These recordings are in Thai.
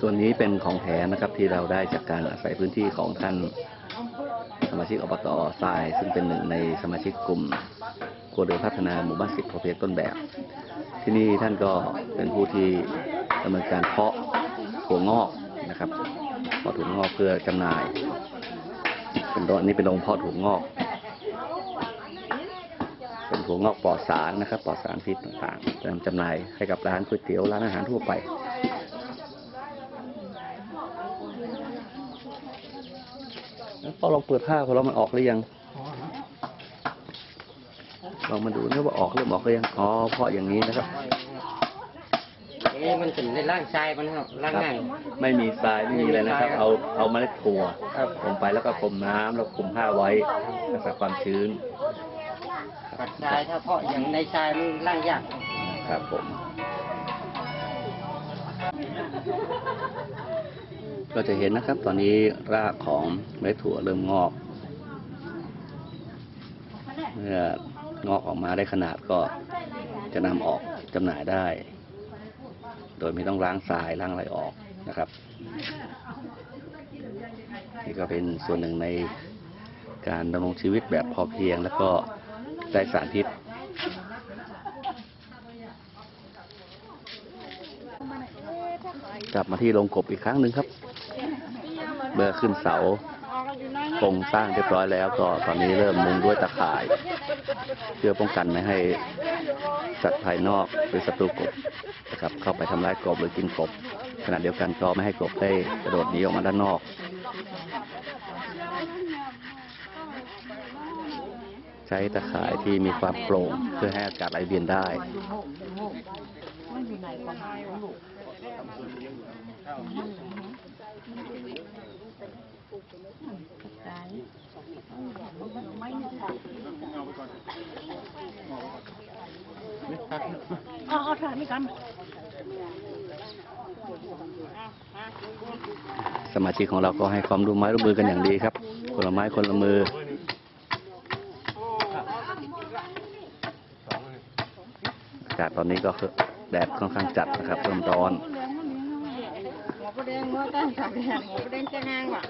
ส่วนนี้เป็นของแท้นะครับที่เราได้จากการอาศัยพื้นที่ของท่านสมาชิกอบตทราย ซึ่งเป็นหนึ่งในสมาชิกกลุ่มครัวเรือนพัฒนาหมู่บ้านสิบพอเพียงต้นแบบ ที่นี่ท่านก็เป็นผู้ที่ดำเนินการเพาะถั่วงอกนะครับเพาะถั่วงอกเพื่อจำหน่าย เป็นโรงอันนี้เป็นโรงเพาะถั่วงอก เป็นถั่วงอกปลอดสารนะครับปลอดสารพิษต่างๆนำจำหน่ายให้กับร้านก๋วยเตี๋ยวร้านอาหารทั่วไป แล้วพอลองเปิดผ้าพอเรามันออกหรือยังลองมาดูนะว่าออกเริ่มออกหรือยังอ๋อเพราะอย่างนี้นะครับนี่มันถึงในร่างชายมันครับร่างง่ายไม่มีทรายไม่มีอะไรนะครับ เอาเอาเมล็ดถั่วครับลงไปแล้วก็คลุมน้ำแล้วคลุมผ้าไว้รักษาความชื้นปัดชายถ้าเพาะอย่างในชายมันร่างยากครับผม ก็จะเห็นนะครับ ตอนนี้รากของเมล็ดถั่วเริ่มงอก เมื่องอกออกมาได้ขนาดก็จะนำออกจำหน่ายได้ โดยไม่ต้องล้างทรายล้างอะไรออกนะครับ นี่ก็เป็นส่วนหนึ่งในการดำรงชีวิตแบบพอเพียง แล้วก็ไร้สารพิษกลับมาที่โรงกบอีกครั้งหนึ่งครับ เมื่อขึ้นเสาโครงสร้างเรียบร้อยแล้วก็ตอนนี้เริ่มมุงด้วยตะข่าย เพื่อป้องกันไม่ให้สัตว์ภายนอกหรือศัตรูกบนะครับเข้าไปทำร้ายกบหรือกินกบขณะเดียวกันก็ไม่ให้กบได้กระโดดหนีออกมาด้านนอกใช้ตะข่ายที่มีความโปร่งเพื่อให้อากาศไหลเวียนได้ เอาเอาถ่ายไม่กันสมาชิกของเราก็ให้ความร่วมไม้ร่วมมือกันอย่างดีครับ คนละไม้คนละมืออากาศตอนนี้ก็คือแดดค่อนข้างจัดนะครับเริ่มร้อนหมอประเด็นเมื่อตั้งฉากแดงหมอประเด็นจะนางว่ะ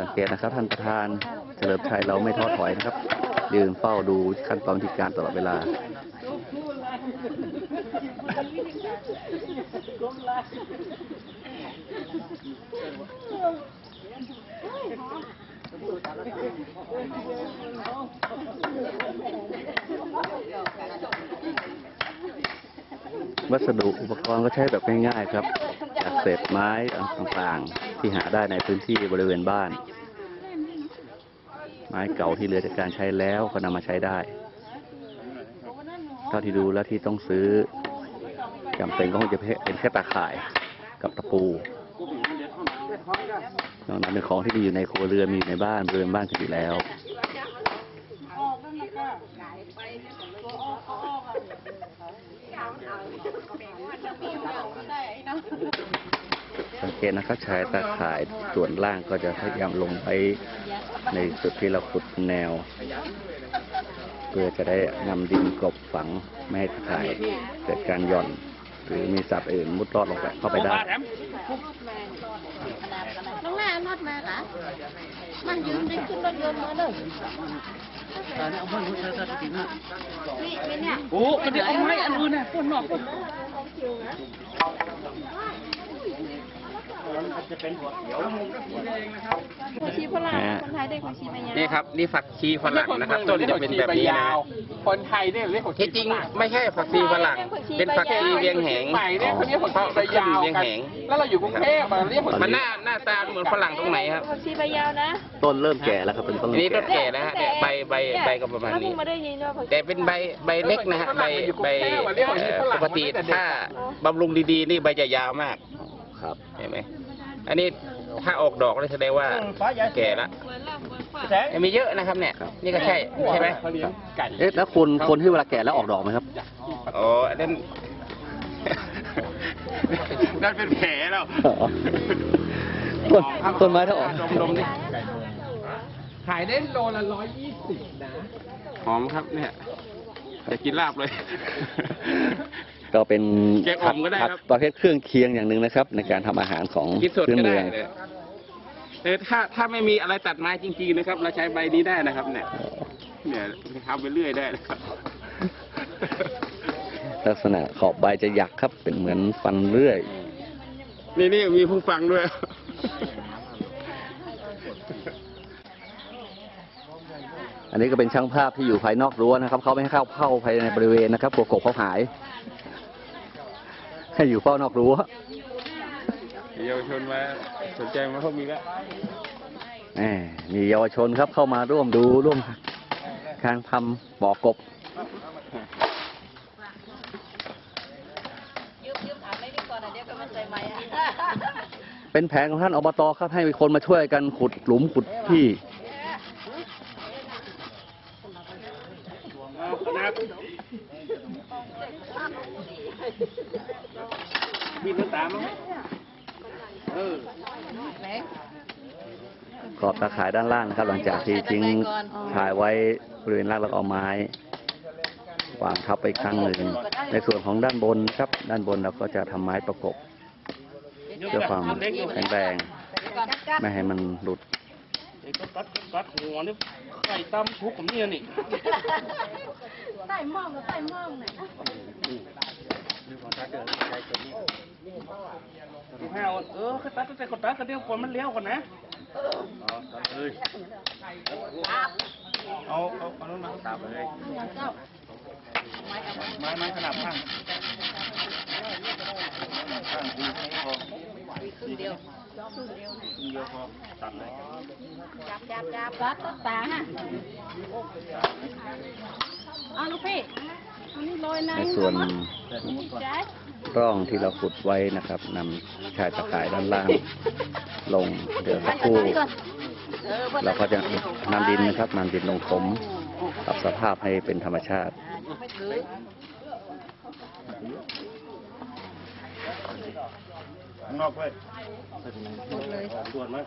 สังเกตนะครับท่านประธานเฉลิมชัยเราไม่ท้อถอยนะครับ ยืนเฝ้าดูขั้นตอนวิธีการตลอดเวลา วัสดุอุปกรณ์ก็ใช้แบบง่ายๆครับ จากเศษไม้ต่างๆ ที่หาได้ในพื้นที่บริเวณบ้าน ไม้เก่าที่เหลือจากการใช้แล้วก็นำมาใช้ได้เท่าที่ดูแล้วที่ต้องซื้อจำเป็นก็คงจะเป็นแค่ตาข่ายกับตะปู นอกนั้นเป็นของที่มีอยู่ในครัวเรือนมีอยู่ในบ้านบริเวณบ้านกันอยู่แล้วสังเกตนะครับชายตาข่ายส่วนล่างก็จะพยายามลงไปในจุดที่เราขุดแนว เพื่อจะได้นำดินกลบฝังไม่ให้ตาข่ายเกิดการหย่อน หรือมีสัตว์อื่นมุดลอดลงไปเข้าไปได้ มันยืมได้ขึ้นรถยนต์มาเลยแต่เนี่ไม่เนี่ยโอ้ก็เดี๋ยวเอาไม้อันอื่นนะพ่นนอกพ่น ชีฝรั่งคนไทยได้คนชีมายังนี่ครับ นี่ฝักชีฝรั่งนะครับต้นจะเป็นแบบนี้นะคนไทยเนี่ยเรียกผักชีที่จริงไม่ใช่ฝักชีฝรั่ง เป็นฝักชีเวียงแหงใหม่เนี่ยเขาเรียกผักเพราะชีใบขึ้นยาวเวียงกันแหงแล้วเราอยู่กรุงเทพอะเรียกผักชีมันหน้าหน้าตาเหมือนฝรั่งตรงไหนครับคนชีใบยาวนะต้นเริ่มแก่แล้วครับเป็นต้นอันเริ่นี้มก็แก่แก่แล้วฮะเนี่ยใบใบใบก็ประมาณนี้มาได้ยินว่าแต่เป็นใบใบเล็กนะฮะใบใบเอ่อปกติถ้าบำรุงดีๆ นี่ใบจะยาวมากครับเห็นไหม อันนี้ถ้าออกดอกเลยแสดงว่าแก่แล้วมีเยอะนะครับเนี่ย นี่ก็ใช่ใช่ไหมเขาเลี้ยงไก่เอ๊ะแล้วคนคนที่เวลาแก่แล้วออกดอกไหมครับอ๋ออันนั้นนั่นเป็นแผลแล้วต้นต้นไม้ถ้าออกดมดมดิขายได้โลละร้อยยี่สิบนะ หอมครับเนี่ยจะกินลาบเลย ก็เป็นแกงอ่อมก็ได้ผัครับประเภทเครื่องเคียงอย่างหนึ่งนะครับ ในการทำอาหารของกินสดพื้นก็เมืได้องเลยเออถ้าถ้าไม่มีอะไรตัดไม้จริงๆนะครับ เราใช้ใบนี้ได้นะครับ เนี่ย เนี่ยทำไปเรื่อยได้นะครับ ลักษณะขอบใบจะหยักครับ เป็นเหมือนฟันเลื่อย นี่นี่มีผู้ฟังด้วย อันนี้ก็เป็นช่างภาพที่อยู่ภายนอกรั้วนะครับ เขาไม่ให้เข้าเข้าภายในบริเวณนะครับกลัวกบเขาหาย ให้อยู่เฝ้านอกรั้วเยาวชนมาสนใจมาเขามีแล้วแหมมีเยาวชนครับเข้ามาร่วมดูร่วมการทำบ่อกบเป็นแผนของท่านอบตครับให้มีคนมาช่วยกันขุดหลุมขุดที่ มีน้ำตาลมั้งเออกรอบตาข่ายด้านล่างนะครับ หลังจากที่ทิ้งถ่ายไว้บริเวณล่างแล้วก็เอาไม้วางทับไปอีกครั้งหนึ่งในส่วนของด้านบนครับ ด้านบนเราก็จะทำไม้ประกบเพื่อความแข็งแรงไม่ให้มันหลุดก็ตัดตัดหัวนี่ใส่ตั้มทุกผมเนี่ยนี่ ใต้หม้อกับใต้หม้อไหนห้าเออก็ตัดแต่ก็ตัดก็เดี๋ยวคนมันเลี้ยวก่อนนะเอาเอาเอาน้ำมันตามเลยไม้ไม้ขนาดข้างข้างดีพอ ครึ่งเดียวครึ่งเดียวพอตัดเลยจับจับจับรัดต้นตาฮะเอาลูกพี่อันนี้โรยในในส่วนใจร่องที่เราขุดไว้นะครับนำชายตะข่ายด้านล่าง ลงเดี๋ยวสักครู่เราก็จะนำดินนะครับนำดินลงถมปรับสภาพให้เป็นธรรมชาติ ข้างนอกด้วยส่วนมั้ย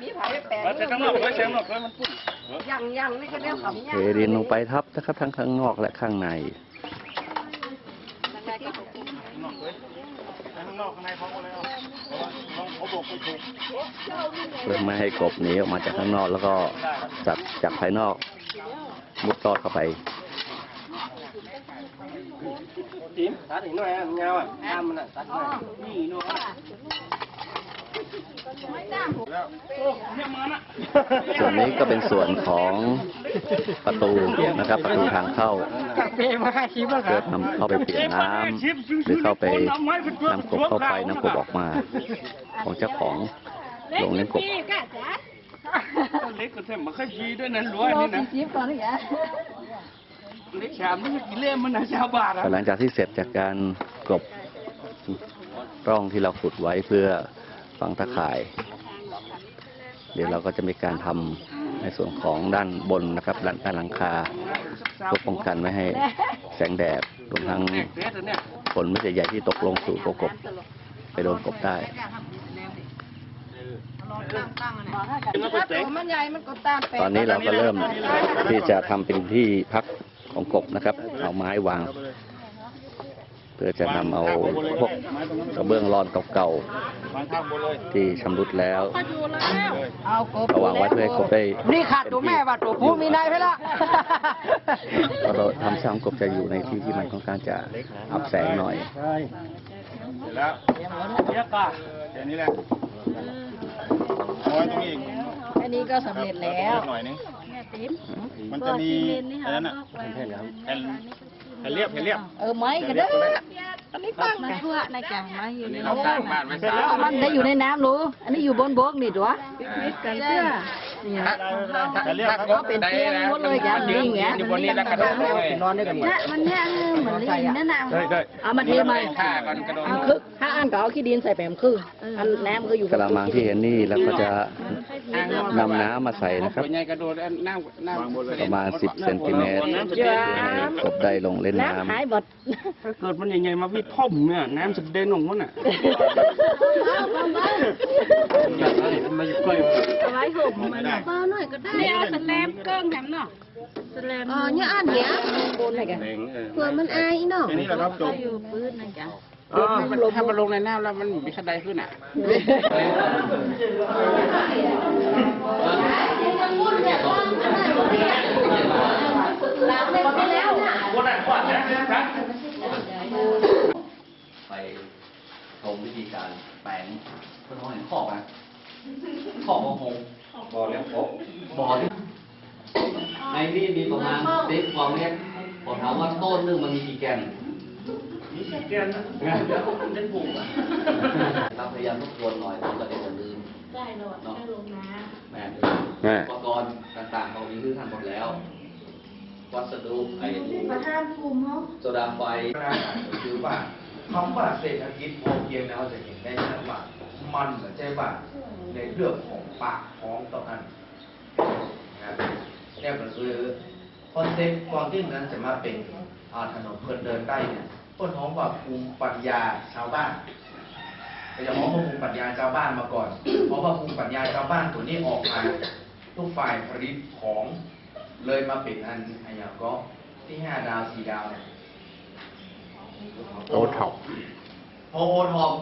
มีผักแปลแล้วจะข้างนอกไว้ใช้ข้างนอกแล้วมันปุ่นยังยังนี่ก็เรียกของเทดินลงไปทับนะครับทั้งข้างนอกและข้างในข้างนอกเลยข้างนอกข้างในเขาก็เลยเอาลองเขาบอกไปถูกเพื่อไม่ให้กบหนีออกมาจากข้างนอกแล้วก็จับจากภายนอกมุดตอดเข้าไป จิ้มตัดอีกหน่อยอะเงาอะตามมันอะตัดหน่อยนี่หน่อยแล้วโอ้เนี่ยมันอะส่วนนี้ก็เป็นส่วนของประตูนะครับ ประตูทางเข้าเปมาให้ชิปแล้วคเพื่รัอบนำเข้าไปเปลี่ยนน้ำหรือเข้าไปนำกบเข้าไปนำกบออกมา ของเจ้าของโรงเลี้ยงกบกะจ๊ะเล็กก็แท้มาค่อยชี้ด้วยนั่นด้วยนี่นะ หลังจากที่เสร็จจากการกลบร่องที่เราขุดไว้เพื่อฝังตะข่าย เดี๋ยวเราก็จะมีการทำในส่วนของด้านบนนะครับด้านด้านหลังคาเพื่อป้องกันไม่ให้แสงแดดรวมทั้งฝนไม่ใหญ่ที่ตกลงสู่ตัวกบ ไปโดนกบได้ถ้าตัวมันใหญ่มันก็ตามแปลตอนนี้เราก็เริ่มที่จะทำเป็นที่พัก ของกบนะครับ เอาไม้วาง เพื่อจะนำเอาพวกกระเบื้องรอนเก่าวางข้างบนเลยๆที่ชำรุดแล้วเอากบระวางไว้เพื่อให้กบได้นี่ขาดตัวแม่ว่าตัวผู้มีนายไปละเพราะเราทำช่างกบจะอยู่ในที่ที่มันค่อนข้างจะอับแสงหน่อยใช่เสร็จแล้วเรียกก่ะแค่นี้แหละเอาไว้ตรงนี้อีกอั นนี้ก็สำเร็จแล้ว หน่อยนึง แม่ติ๋มมันจะมีอันนั้นอะแผ่น แผ่นเรียบแผ่นเรียบ เออไม้ก็ได้อันนี้ตั้งนะทั่วในกลางไม้อยู่ในเราสร้างบ้านไว้สาม มันได้อยู่ในน้ำรู้ อันนี้อยู่บนบกนี่ตัวกันเสื้อถ้าถ้าถ้าเขาเป็นเตียงหมดเลยจ้ะยืนอย่างเงี้ยอยู่บนนี้แล้วกระโดดลงเลยนอนด้วยกันหมดเนี่ยมันเนี่ยเหมือนลิงนั่นน่ะเอามาเทใหม่ท่าก่อนกระโดดอันคือถ้าอันก็เอาขี้ดินใส่แปมครึ่งอันแหนมก็อยู่กระมังที่เห็นนี่แล้วก็จะนำน้ำมาใส่นะครับตัวใหญ่กระโดดน้ำน้ำประมาณ10เซนติเมตรเพื่อให้กบได้ลงเล่นน้น้ำหายหมดถ้าเกิดมันใหญ่ๆมาวิดพ่อมเนี่ยน้ำจะเด่นออกมันอะเอาไว้ห่มมันเบาหน่อยก็ได้เนี่ยสแลมเกิ้งแหมเนาะสแลมอ๋อเนี่ยอันเนี้ยบนไหนกันเผื่อมันอายเนาะอันนี้แหละครับจบอยู่ปืนนะจ๊ะอ๋อถ้ามันลงในน้ำแล้วมันมีขันไดขึ้นอะ ล้างไปแล้วน่ะำ ไปชมวิธีการแปลงเพื่อนเขาเห็นขอบนะขอบมงคงบ่อเลี้ยงกบบ่อที่ในนี่มีประมาณสิบกว่าเมตรผมถามว่าต้นนึงมันมีกี่แกนมีกี่แกนนะเดี๋ยวผมจะปลูกอะเราพยายามทบทวนหน่อยผมก็จะลืมได้หรอกได้ลงน้แม่แม่อุปกรณ์ต่างๆเรามีพื้นฐานหมดแล้ว วัสดุไอ้ประธานกลุ่มเขาโซดาไฟคือว่าคำว่าเศรษฐกิจพอเพียงนเราจะเห็นได้ชัดว่า มันเหมือนใช่ว่าในเรื่องของปากท้องต่ออันนะครับเนี่ยก็คือคอนเซ็ปต์ก่อนที่นั้นจะมาเป็นถนนคนเดินได้เนี่ยต้นท้องว่าภูมิปัญญาชาวบ้านเราจะมองว่าภูมิปัญญาชาวบ้านมาก่อน เพราะว่าภูมิปัญญาชาวบ้านตัวนี้ออกมาทุกฝ่ายผลิตของ เลยมาเป็นอันอันอย่างก็ที่ห้าดาวสี่ดาวเนี่ยโอท็อปพอโอท็อป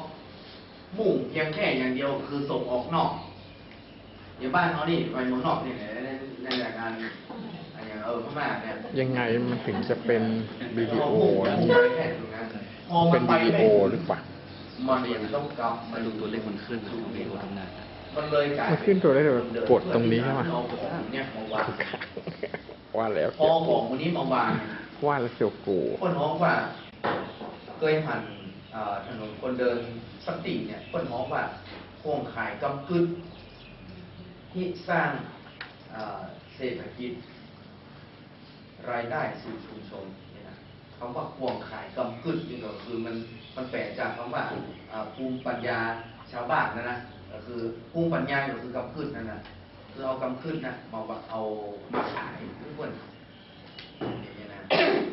มุ่งเพียงแค่อย่างเดียวคือส่งออกนอกอย่างบ้านเขานี่ไปเมืองนอกนี่ในในในรายการอันอย่างเออพม่าเนี่ยยังไงมันถึงจะเป็นวิดีโอพมุ่งไปแค่ตรงนั้นพอมัเป็นนไปวิดีไม่โอถึงหรือเปล่ามันยังต้องกลับมาดูตัวเลขมันขึ้นครับวิดีโอทำงาน มันเลยกลายมันขึ้นตัวได้เลยกดตรงนี้ใช่ไหมเอาของเนี่ยมาวางว่าแล้วพอของวันนี้มาวางว่าแล้วเสียวกู คนฮ้องว่าเคยผ่านเอ่อถนนคนเดินสติเนี่ย คนฮ้องว่าโครงข่ายกำกึดที่สร้างเอ่อเศรษฐกิจ รายได้สู่ชุมชนเนี่ยนะคำว่าควงขายกำกึดนี่ก็คือมันมันแปลจากคำว่าอ่าภูมิปัญญาชาวบ้านนะนะ ก็คือกุ้งปัญญาก็คือกำขึ้นนั่นนะคือเอากำขึ้นนะมาเอามาขายเพื่อนอย่างนี้ยนะ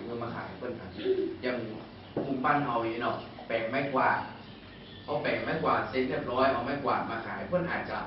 เพื่อมาขายเพื่อนครับอย่างกุ้งปั้นเอาอย่างเนาะแปลงไม้กวาดเอแปลงไม้กวาดเซ็นเรียบร้อยเอาไม้กวาดมาขายเพื่อนอาจจะ